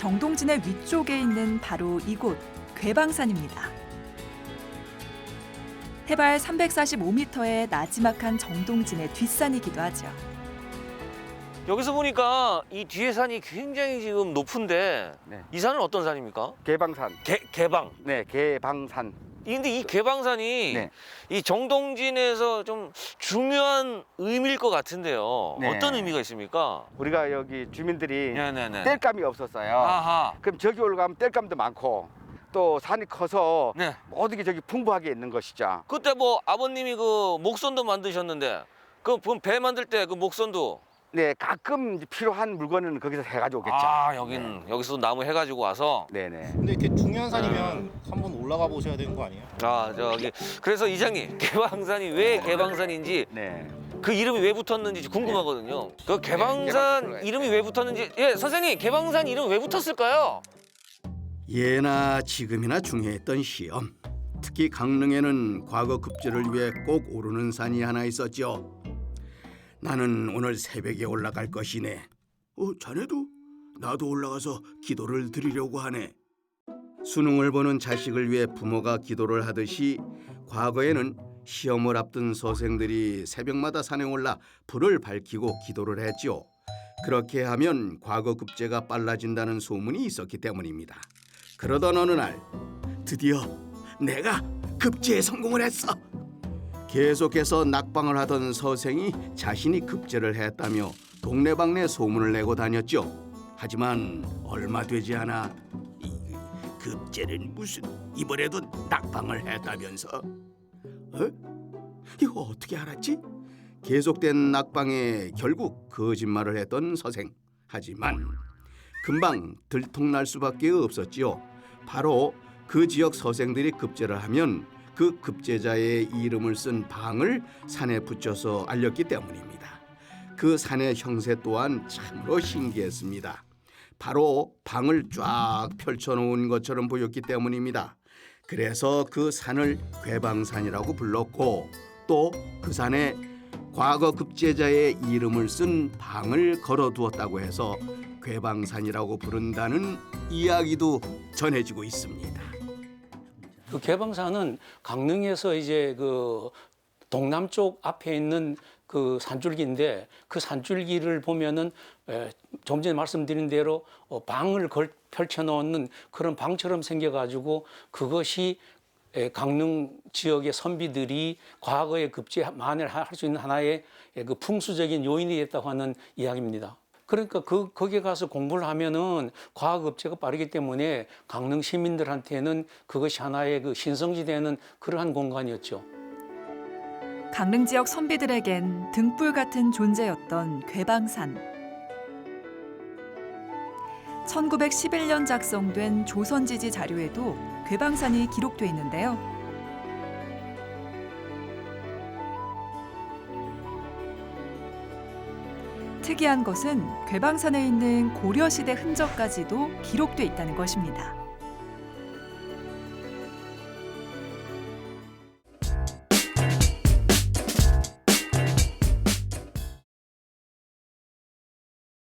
정동진의 위쪽에 있는 바로 이곳 괴방산입니다. 해발 345m의 나지막한 정동진의 뒷산이기도 하죠. 여기서 보니까 이 뒤에 산이 굉장히 지금 높은데 네. 이 산은 어떤 산입니까? 개방산. 개, 개방. 네, 개방산. 근데 이 개방산이 네. 이 정동진에서 좀 중요한 의미일 것 같은데요. 네. 어떤 의미가 있습니까? 우리가 여기 주민들이 네네네. 땔감이 없었어요. 아하. 그럼 저기 올라가면 땔감도 많고 또 산이 커서 네. 모든 게 저기 풍부하게 있는 것이죠. 그때 뭐 아버님이 그 목선도 만드셨는데 그배 만들 때 그 목선도 네, 가끔 이제 필요한 물건은 거기서 해가지고 오겠죠. 아 여긴 여기서 나무 해가지고 와서 네네. 근데 이렇게 중요한 산이면 한번 올라가 보셔야 되는 거 아니에요? 아 저기 그래서 이장님 개방산이 왜 개방산인지 네. 그 이름이 왜 붙었는지 궁금하거든요. 그 개방산 개방산 이름이 왜 붙었는지 예 선생님 개방산 이름 왜 붙었을까요? 예나 지금이나 중요했던 시험. 특히 강릉에는 과거 급제를 위해 꼭 오르는 산이 하나 있었죠. 나는 오늘 새벽에 올라갈 것이네. 어, 자네도? 나도 올라가서 기도를 드리려고 하네. 수능을 보는 자식을 위해 부모가 기도를 하듯이 과거에는 시험을 앞둔 서생들이 새벽마다 산에 올라 불을 밝히고 기도를 했죠. 그렇게 하면 과거 급제가 빨라진다는 소문이 있었기 때문입니다. 그러던 어느 날 드디어 내가 급제에 성공을 했어. 계속해서 낙방을 하던 서생이 자신이 급제를 했다며 동네방네 소문을 내고 다녔죠. 하지만 얼마 되지 않아 이 급제는 무슨 이번에도 낙방을 했다면서? 어? 이거 어떻게 알았지? 계속된 낙방에 결국 거짓말을 했던 서생. 하지만 금방 들통날 수밖에 없었지요. 바로 그 지역 서생들이 급제를 하면 그 급제자의 이름을 쓴 방을 산에 붙여서 알렸기 때문입니다. 그 산의 형세 또한 참으로 신기했습니다. 바로 방을 쫙 펼쳐놓은 것처럼 보였기 때문입니다. 그래서 그 산을 괴방산이라고 불렀고 또 그 산에 과거 급제자의 이름을 쓴 방을 걸어 두었다고 해서 괴방산이라고 부른다는 이야기도 전해지고 있습니다. 그 개방산은 강릉에서 이제 그 동남쪽 앞에 있는 그 산줄기인데 그 산줄기를 보면은 에, 좀 전에 말씀드린 대로 어, 방을 걸, 펼쳐놓는 그런 방처럼 생겨가지고 그것이 에, 강릉 지역의 선비들이 과거에 급제 만회를 할수 있는 하나의 에, 그 풍수적인 요인이 됐다고 하는 이야기입니다. 그러니까 그 거기에 가서 공부를 하면은 과학 급제가 빠르기 때문에 강릉 시민들한테는 그것이 하나의 그 신성지되는 그러한 공간이었죠. 강릉 지역 선비들에겐 등불 같은 존재였던 괴방산. 1911년 작성된 조선지지 자료에도 괴방산이 기록돼 있는데요. 특이한 것은 괴방산에 있는 고려시대 흔적까지도 기록돼 있다는 것입니다.